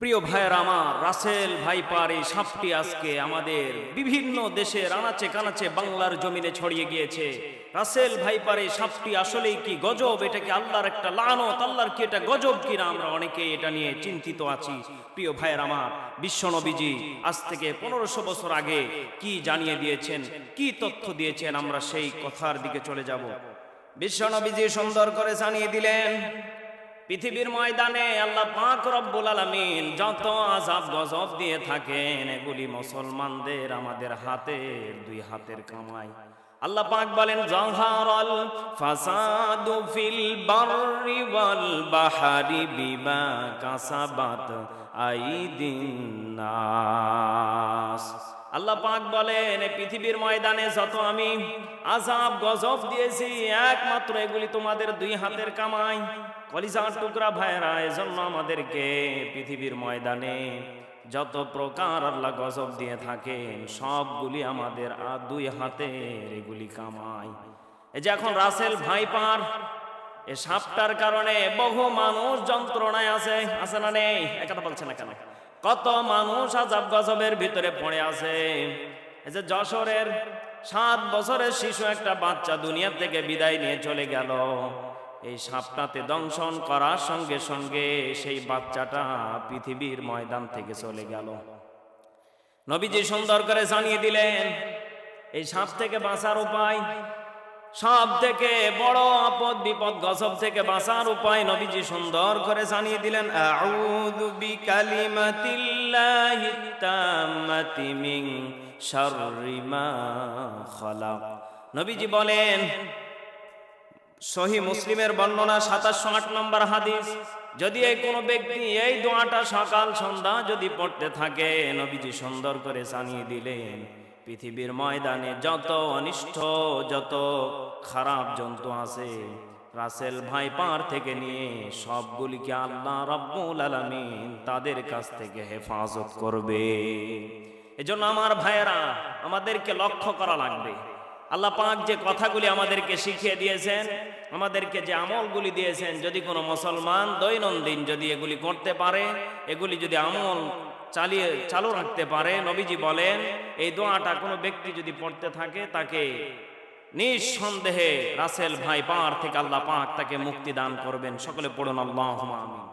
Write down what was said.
প্রিয় ভাইয়ের আমার, রাসেল ভাইপার এই সাপটি আজকে আমাদের বিভিন্ন দেশের আনাচে কানাচে বাংলার জমিনে ছড়িয়ে গিয়েছে। রাসেল ভাইপার এই সাপটি আসলেই কি গজব? এটা কি আল্লাহর একটা লানত? আল্লাহর কি এটা গজব কিনা? আমরা অনেকে এটা নিয়ে চিন্তিত আছি। প্রিয় ভাইয়ের আমার বিশ্বনবীজি আজ থেকে পনেরোশো বছর আগে কি জানিয়ে দিয়েছেন, কি তথ্য দিয়েছেন? আমরা সেই কথার দিকে চলে যাব। বিশ্বনবীজি সুন্দর করে জানিয়ে দিলেন পৃথিবীর ময়দানে আল্লাহ পাক রব্বুল আলামিন যত আজাব গজব দিয়ে থাকেন, এগুলি মুসলমানদের আমাদের হাতের দুই হাতের কামাই। আল্লাহ পাক বলেন, জাহারাল ফাসাদু ফিল বাররি ওয়াল বাহারি বিমা কাসাবাত আইদিন নাস। আল্লাহ পাক বলেন পৃথিবীর ময়দানে যত আমি আজাব গজব দিয়েছি, একমাত্র এগুলি তোমাদের দুই হাতের কামাই। কলিজার টুকরা ভাইরা, এজন্য আমাদেরকে পৃথিবীর ময়দানে যত প্রকার আল্লাহ গজব দিয়ে থাকেন, সবগুলি আমাদের আর দুই হাতের এগুলি কামাই। এই যে এখন রাসেল ভাইপার, এ সাপটার কারণে বহু মানুষ যন্ত্রণায় আছে আছে না নেই? একথা বলছে না কেন? কত মানুষ আজাব গজবের ভিতরে পড়ে আছে। এই যে যশোরের সাত বছরের শিশু একটা বাচ্চা দুনিয়া থেকে বিদায় নিয়ে চলে গেল। এই সাপটাতে দংশন করার সঙ্গে সঙ্গে সেই বাচ্চাটা পৃথিবীর ময়দান থেকে চলে গেল। নবীজি সুন্দর করে জানিয়ে দিলেন, এই সাপ থেকে বাঁচার উপায় সব থেকে বড় আপদ, বিপদ, গজব থেকে বাঁচার উপায় নবীজি সুন্দর করে জানিয়ে দিলেন, আউযু বিকালিমাতিল্লাহি তাম্মাতি মিন শাররি মা খালাক। নবীজি বলেন, সহি মুসলিমের বর্ণনা সাতাশশো আট নম্বর হাদিস, যদি এই কোনো ব্যক্তি এই দোয়াটা সকাল সন্ধ্যা যদি পড়তে থাকে, নবীজি সুন্দর করে জানিয়ে দিলেন পৃথিবীর ময়দানে যত অনিষ্ট, যত খারাপ জন্তু আছে, রাসেল ভাই পার থেকে নিয়ে সবগুলিকে আল্লাহ রব্বুল আলমিন তাদের কাছ থেকে হেফাজত করবে। এজন্য আমার ভাইয়েরা, আমাদেরকে লক্ষ্য করা লাগবে। আল্লাহ পাক যে কথাগুলি আমাদেরকে শিখিয়ে দিয়েছেন, আমাদেরকে যে আমলগুলি দিয়েছেন, যদি কোনো মুসলমান দৈনন্দিন যদি এগুলি করতে পারে, এগুলি যদি আমল চালিয়ে, চালু রাখতে পারে, নবীজি বলেন, এই দোয়াটা কোনো ব্যক্তি যদি পড়তে থাকে, তাকে নিঃসন্দেহে রাসেল ভাই পার থেকে আল্লাহ পাক তাকে মুক্তি দান করবেন। সকলে পড়ুন আল্লাহ আমিন।